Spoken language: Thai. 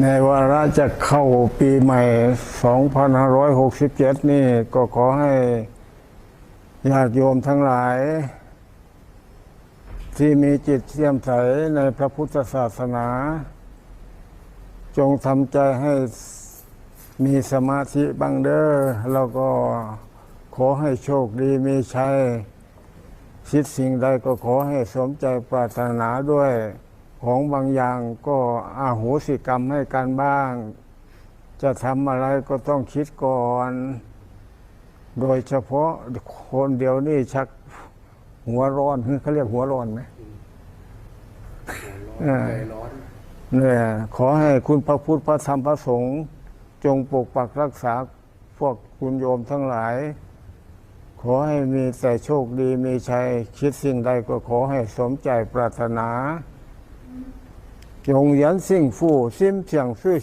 ในวาระจะเข้าปีใหม่ 2567 นี่ก็ขอให้ญาติโยมทั้งหลาย ที่มีจิตเสื่อมใสในพระพุทธศาสนา จงทำใจให้มีสมาธิบังเด้อแล้วก็ขอให้โชคดีมีชัยคิดสิ่งใดก็ขอให้สมใจปรารถนาด้วย ของบางอย่างก็อาโหสิกรรมให้กันบ้าง จะทำอะไรก็ต้องคิดก่อน โดยเฉพาะคนเดียวนี่ชักหัวร้อนเขาเรียกหัวร้อนไหมเออใจร้อนเนี่ยขอให้คุณพระพุทธพระธรรมพระสงฆ์จงปกปักรักษาพวกคุณโยมทั้งหลาย ขอให้มีแต่โชคดีมีชัยคิดสิ่งใดก็ขอให้สมใจปรารถนา จงยันสิ่งฟู่ซิมเสียงซื่อ